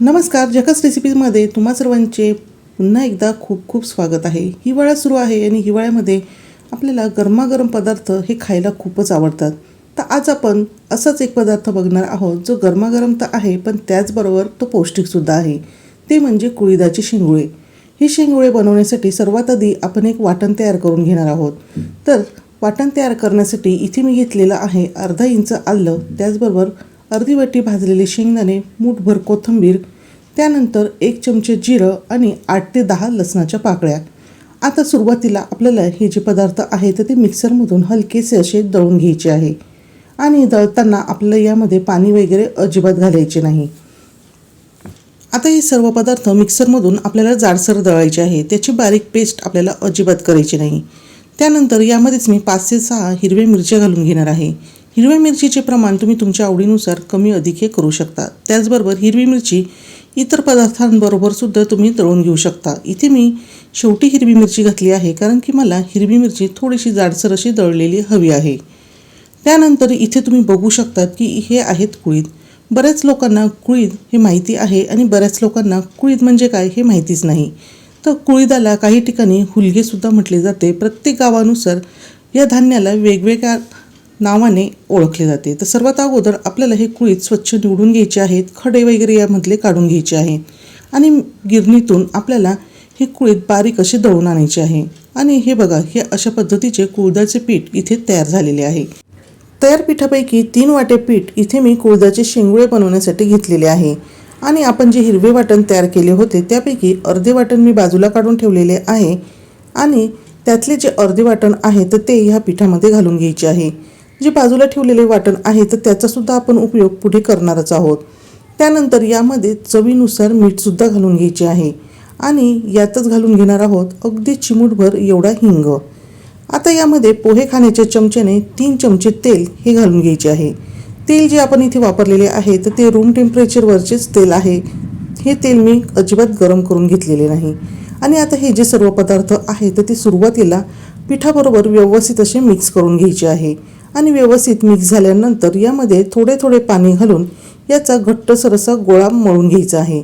नमस्कार जकस रेसिपीजमध्ये तुम्हा सर्वांचे पुन्हा एकदा खूप खूप स्वागत आहे. हिवाळा सुरू आहे आणि हिवाळ्यामध्ये आपल्याला गरमागरम पदार्थ हे खायला खूपच आवडतात. तर आज आपण असाच एक पदार्थ बघणार आहोत जो गरमागरम तर आहे पण त्याचबरोबर तो पौष्टिकसुद्धा आहे. ते म्हणजे कुळीदाचे शेंगुळे. हे शेंगुळे बनवण्यासाठी सर्वात आधी आपण एक वाटण तयार करून घेणार आहोत. तर वाटण तयार करण्यासाठी इथे मी घेतलेलं आहे अर्धा इंच आलं त्याचबरोबर अर्धी वाटी भाजलेले शेंगदाणे मूठभर कोथिंबीर त्यानंतर एक चमचे जिरं आणि आठ ते दहा लसणाच्या पाकळ्या. आता सुरुवातीला आपल्याला हे जे पदार्थ आहे तर ते मिक्सरमधून हलकेसे असे दळून घ्यायचे आहे. आणि दळताना आपल्याला यामध्ये पाणी वगैरे अजिबात घालायचे नाही. आता हे सर्व पदार्थ मिक्सरमधून आपल्याला जाडसर दळायचे आहे. त्याची बारीक पेस्ट आपल्याला अजिबात करायची नाही. त्यानंतर यामध्येच मी पाच ते सहा हिरव्या मिरच्या घालून घेणार आहे. हिरव्या मिरचीचे प्रमाण तुम्ही तुमच्या आवडीनुसार कमी अधिक हे करू शकता. त्याचबरोबर हिरवी मिरची इतर पदार्थांबरोबर सुद्धा तुम्ही तळून घेऊ शकता. इथे मी शेवटी हिरवी मिरची घातली आहे कारण की मला हिरवी मिरची थोडीशी जाडसर अशी दळलेली हवी आहे. त्यानंतर इथे तुम्ही बघू शकतात की हे आहेत कुळीद बऱ्याच लोकांना कुळीद हे माहिती आहे आणि बऱ्याच लोकांना कुळीद म्हणजे काय हे माहितीच नाही. तर कुळीदाला काही ठिकाणी हुलगेसुद्धा म्हटले जाते. प्रत्येक गावानुसार या धान्याला वेगवेगळ्या नावाने ओळखले जाते. तर सर्वात अगोदर आपल्याला हे कुळीत स्वच्छ निवडून घ्यायचे आहेत खडे वगैरे यामधले काढून घ्यायचे आहे आणि गिरणीतून आपल्याला हे कुळीत बारीक असे दळून आणायचे आहे. आणि हे बघा हे अशा पद्धतीचे कुळदाचे पीठ इथे तयार झालेले आहे. तयार पिठापैकी तीन वाटे पीठ इथे मी कुळदाचे शेंगुळे बनवण्यासाठी घेतलेले आहे. आणि आपण जे हिरवे वाटण तयार केले होते त्यापैकी अर्धे वाटण मी बाजूला काढून ठेवलेले आहे. आणि त्यातले जे अर्धे वाटण आहे तर ते ह्या पिठामध्ये घालून घ्यायचे आहे. जे बाजूला ठेवलेले वाटण आहे तर त्याचासुद्धा आपण उपयोग पुढे करणारच आहोत. त्यानंतर यामध्ये चवीनुसार मीठसुद्धा घालून घ्यायचे आहे आणि यातच घालून घेणार आहोत अगदी चिमूटभर एवढा हिंग. आता यामध्ये पोहे खाण्याच्या चमच्याने तीन चमचे तेल हे घालून घ्यायचे आहे. तेल जे आपण इथे वापरलेले आहे तर ते रूम टेम्परेचरवरचेच तेल आहे. हे तेल मी अजिबात गरम करून घेतलेले नाही. आणि आता हे जे सर्व पदार्थ आहे तर ते सुरुवातीला पिठाबरोबर व्यवस्थित असे मिक्स करून घ्यायचे आहे. आणि व्यवस्थित मिक्स झाल्यानंतर यामध्ये थोडे थोडे पाणी घालून याचा घट्टसर असा गोळा मळून घ्यायचा आहे.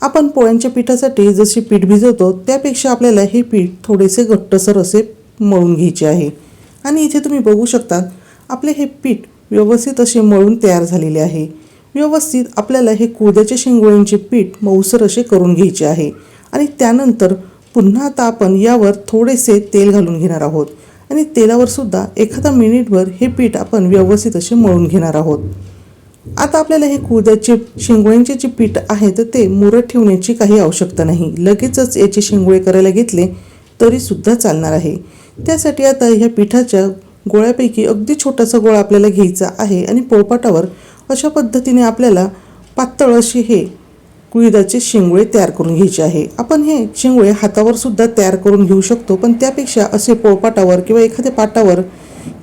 आपण पोळ्यांच्या पिठासाठी जशी पीठ भिजवतो त्यापेक्षा आपल्याला हे पीठ थोडेसे घट्टसर असे मळून घ्यायचे आहे. आणि इथे तुम्ही बघू शकता आपले हे पीठ व्यवस्थित असे मळून तयार झालेले आहे. व्यवस्थित आपल्याला हे कुळद्याच्या शेंगोळ्यांचे पीठ मऊसर असे करून घ्यायचे आहे. आणि त्यानंतर पुन्हा आता आपण यावर थोडेसे तेल घालून घेणार आहोत. आणि तेलावर सुद्धा एखादा मिनिटभर हे पीठ आपण व्यवस्थित असे मळून घेणार आहोत. आता आपल्याला हे कुळद्याचे शेंगोळ्यांचे जे पीठ आहे तर ते मुरत ठेवण्याची काही आवश्यकता नाही. लगेचच याचे शेंगोळे करायला घेतले तरीसुद्धा चालणार आहे. त्यासाठी आता ह्या पिठाच्या गोळ्यापैकी अगदी छोटासा गोळा आपल्याला घ्यायचा आहे आणि पोळपाटावर अशा पद्धतीने आपल्याला पातळ असे हे कुळीदाचे शेंगोळे तयार करून घ्यायचे आहे. आपण हे शेंगोळे हातावर सुद्धा तयार करून घेऊ शकतो पण त्यापेक्षा असे पोळपाटावर किंवा एखाद्या पाटावर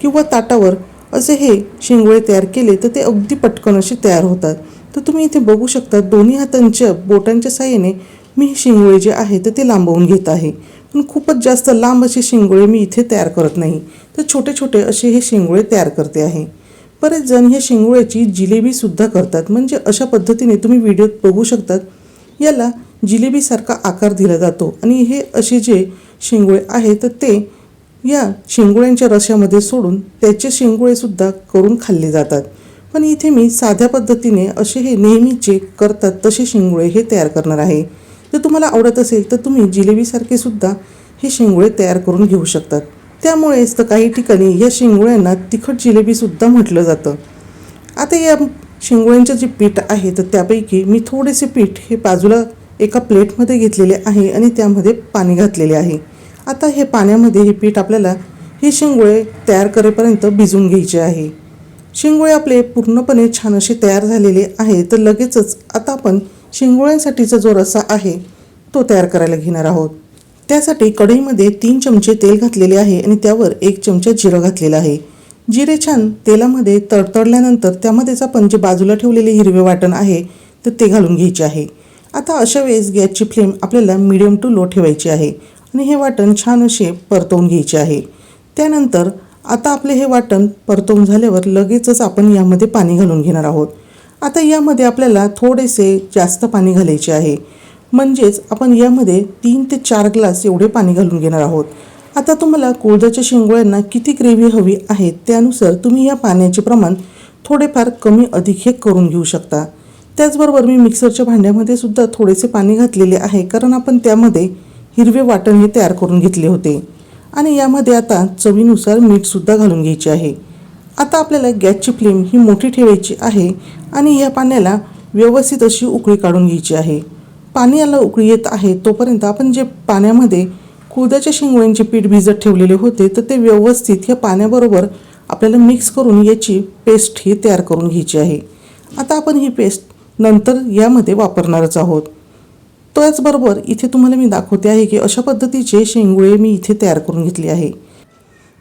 किंवा ताटावर असे हे शेंगोळे तयार केले तर ते अगदी पटकन असे तयार होतात. तर तुम्ही इथे बघू शकता दोन्ही हातांच्या बोटांच्या साह्याने मी हे शेंगोळे जे आहे तर ते लांबवून घेत आहे. पण खूपच जास्त लांब असे शेंगोळे मी इथे तयार करत नाही. तर छोटे छोटे असे हे शेंगोळे तयार करते आहे. बरेच जण हे शेंगोळ्याची जिलेबीसुद्धा करतात. म्हणजे अशा पद्धतीने तुम्ही व्हिडिओत बघू शकतात. याला जिलेबीसारखा आकार दिला जातो. आणि हे असे जे शेंगोळे आहेत तर ते या शेंगोळ्यांच्या रशामध्ये सोडून त्याचे शेंगोळेसुद्धा करून खाल्ले जातात. पण इथे मी साध्या पद्धतीने असे हे नेहमीचे करतात तसे शेंगोळे हे तयार करणार आहे. जर तुम्हाला आवडत असेल तर तुम्ही जिलेबीसारखे सुद्धा हे शेंगोळे तयार करून घेऊ शकतात. त्यामुळेच तर काही ठिकाणी या शेंगोळ्यांना तिखट जिलेबीसुद्धा म्हटलं जातं. आता या शेंगोळ्यांचं जे पीठ आहे तर त्यापैकी मी थोडेसे पीठ हे बाजूला एका प्लेटमध्ये घेतलेले आहे आणि त्यामध्ये पाणी घातलेले आहे. आता हे पाण्यामध्ये हे पीठ आपल्याला हे शेंगोळे तयार करेपर्यंत भिजून घ्यायचे आहे. शेंगोळे आपले पूर्णपणे छान असे तयार झालेले आहे तर लगेचच आता आपण शेंगोळ्यांसाठीचा जो रसा आहे तो तयार करायला घेणार आहोत. त्यासाठी कढईमध्ये तीन चमचे तेल घातलेले आहे आणि त्यावर एक चमचा जिरं घातलेलं आहे. जिरे छान तेलामध्ये तडतडल्यानंतर त्यामध्येच आपण जे बाजूला ठेवलेले हिरवे वाटण आहे तर ते घालून घ्यायचे आहे. आता अशा वेळेस गॅसची फ्लेम आपल्याला मिडियम टू लो ठेवायची आहे आणि हे वाटण छान असे परतवून घ्यायचे आहे. त्यानंतर आता आपले हे वाटण परतवून झाल्यावर लगेचच आपण यामध्ये पाणी घालून घेणार आहोत. आता यामध्ये आपल्याला थोडेसे जास्त पाणी घालायचे आहे. म्हणजेच आपण यामध्ये तीन ते चार ग्लास एवढे पाणी घालून घेणार आहोत. आता तुम्हाला कुळदाच्या शेंगोळ्यांना किती ग्रेव्ही हवी आहे त्यानुसार तुम्ही या पाण्याचे प्रमाण थोडेफार कमी अधिक हे करून घेऊ शकता. त्याचबरोबर मी मिक्सरच्या भांड्यामध्ये सुद्धा थोडेसे पाणी घातलेले आहे कारण आपण त्यामध्ये हिरवे वाटण हे तयार करून घेतले होते. आणि यामध्ये आता चवीनुसार मीठसुद्धा घालून घ्यायचे आहे. आता आपल्याला गॅसची फ्लेम ही मोठी ठेवायची आहे आणि या पाण्याला व्यवस्थित अशी उकळी काढून घ्यायची आहे. पाणी याला उकळी येत आहे तोपर्यंत आपण जे पाण्यामध्ये कुळदाच्या शेंगोळ्यांचे पीठ भिजत ठेवलेले होते तर ते व्यवस्थित या पाण्याबरोबर आपल्याला मिक्स करून याची पेस्ट ही तयार करून घ्यायची आहे. आता आपण ही पेस्ट नंतर यामध्ये वापरणारच आहोत. त्याचबरोबर इथे तुम्हाला मी दाखवते आहे की अशा पद्धतीचे शेंगुळे मी इथे तयार करून घेतले आहे.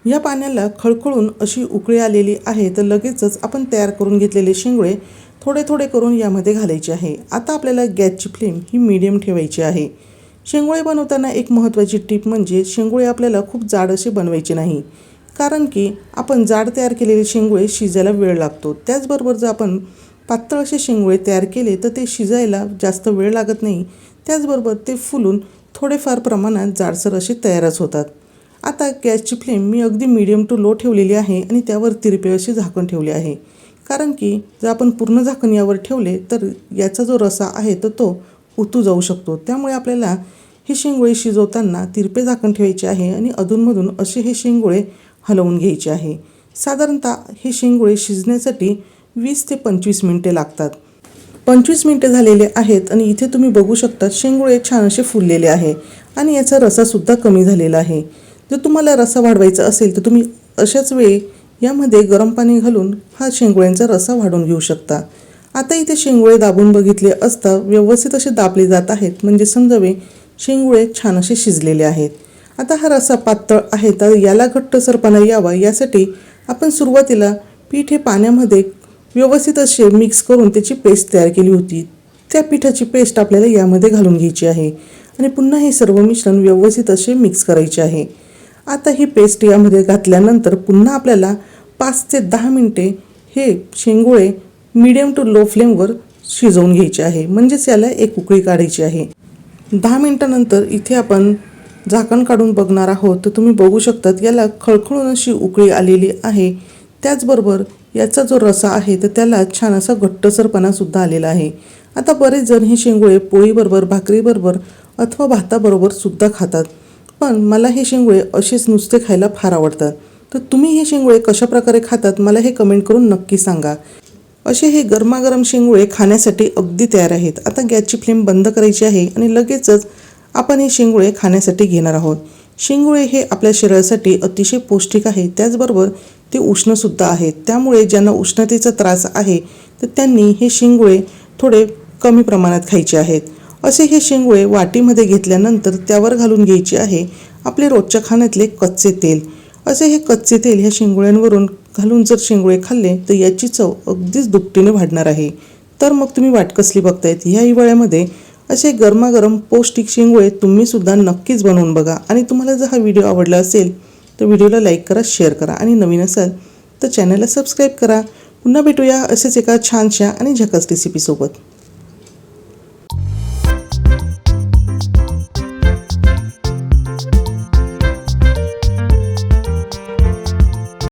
या पाण्याला खळखळून अशी उकळी आलेली आहे तर लगेचच आपण तयार करून घेतलेले शेंगुळे थोडे थोडे करून यामध्ये घालायचे आहे. आता आपल्याला गॅसची फ्लेम ही मीडियम ठेवायची आहे. शेंगोळे बनवताना एक महत्त्वाची टीप म्हणजे शेंगोळे आपल्याला खूप जाड असे बनवायचे नाही. कारण की आपण जाड तयार केलेले शेंगोळे शिजायला वेळ लागतो. त्याचबरोबर जर आपण पातळ असे शेंगोळे तयार केले तर ते शिजायला जास्त वेळ लागत नाही. त्याचबरोबर ते फुलून थोडेफार प्रमाणात जाडसर असे तयारच होतात. आता गॅसची फ्लेम मी अगदी मीडियम टू लो ठेवलेली आहे आणि त्यावर तिरपे अशी झाकण ठेवले आहे. कारण की जर आपण पूर्ण झाकण यावर ठेवले तर याचा जो रसा आहे तर तो उतू जाऊ शकतो. त्यामुळे आपल्याला हे शेंगोळे शिजवताना तिरपे झाकण ठेवायचे आहे आणि अधूनमधून असे हे शेंगोळे हलवून घ्यायचे आहे. साधारणतः हे शेंगोळे शिजण्यासाठी वीस ते पंचवीस मिनटे लागतात. पंचवीस मिनटे झालेले आहेत आणि इथे तुम्ही बघू शकता शेंगोळे छान असे फुललेले आहे आणि याचा रसासुद्धा कमी झालेला आहे. जर तुम्हाला रसा वाढवायचा असेल तर तुम्ही अशाच वेळी यामध्ये गरम पाणी घालून हा शेंगोळ्यांचा रसा वाढवून घेऊ शकता. आता इथे शेंगोळे दाबून बघितले असता व्यवस्थित असे दाबले जात आहेत. म्हणजे समजावे शेंगोळे छान असे शिजलेले आहेत. आता हा रसा पातळ आहे तर याला घट्टसरपणा यावा. यासाठी आपण सुरुवातीला पीठ हे पाण्यामध्ये व्यवस्थित असे मिक्स करून त्याची पेस्ट तयार केली होती. त्या पिठाची पेस्ट आपल्याला यामध्ये घालून घ्यायची आहे. आणि पुन्हा हे सर्व मिश्रण व्यवस्थित असे मिक्स करायचे आहे. आता ही पेस्ट यामध्ये घातल्यानंतर पुन्हा आपल्याला पाच ते दहा मिनटे हे शेंगोळे मिडियम टू लो फ्लेमवर शिजवून घ्यायचे आहे. म्हणजेच याला एक उकळी काढायची आहे. दहा मिनटानंतर इथे आपण झाकण काढून बघणार आहोत. तर तुम्ही बघू शकतात याला खळखळून अशी उकळी आलेली आहे. त्याचबरोबर याचा जो रसा आहे तर त्याला छान असा घट्टसरपणासुद्धा आलेला आहे. आता बरेच जण हे शेंगोळे पोळीबरोबर भाकरीबरोबर अथवा भाताबरोबर सुद्धा खातात. पण मला हे शेंगोळे असेच नुसते खायला फार आवडतात. तर तुम्ही हे शेंगोळे कशा प्रकारे खातात मला हे कमेंट करून नक्की सांगा. असे हे गरमागरम शेंगोळे खाण्यासाठी अगदी तयार आहेत. आता गॅसची फ्लेम बंद करायची आहे आणि लगेचच आपण हे शेंगोळे खाण्यासाठी घेणार आहोत. शेंगोळे हे आपल्या शरीरासाठी अतिशय पौष्टिक आहे. त्याचबरोबर ते उष्णसुद्धा आहेत. त्यामुळे ज्यांना उष्णतेचा त्रास आहे तर त्यांनी हे शेंगोळे थोडे कमी प्रमाणात खायचे आहेत. असे हे शेंगोळे वाटीमध्ये घेतल्यानंतर त्यावर घालून घ्यायचे आहे आपले रोजच्या खाण्यातले कच्चे तेल. असे हे कच्चे तेल ह्या शेंगोळ्यांवरून घालून जर शेंगोळे खाल्ले तर याची चव अगदीच दुपटीने वाढणार आहे. तर मग तुम्ही वाट कसली बघतायत? ह्या हिवाळ्यामध्ये असे गरमागरम पौष्टिक शेंगोळे तुम्ही सुद्धा नक्कीच बनवून बघा. आणि तुम्हाला जर हा व्हिडिओ आवडला असेल तर व्हिडिओला लाईक करा शेअर करा. आणि नवीन असाल तर चॅनलला सबस्क्राईब करा. पुन्हा भेटूया असेच एका छानशा आणि झकास रेसिपीसोबत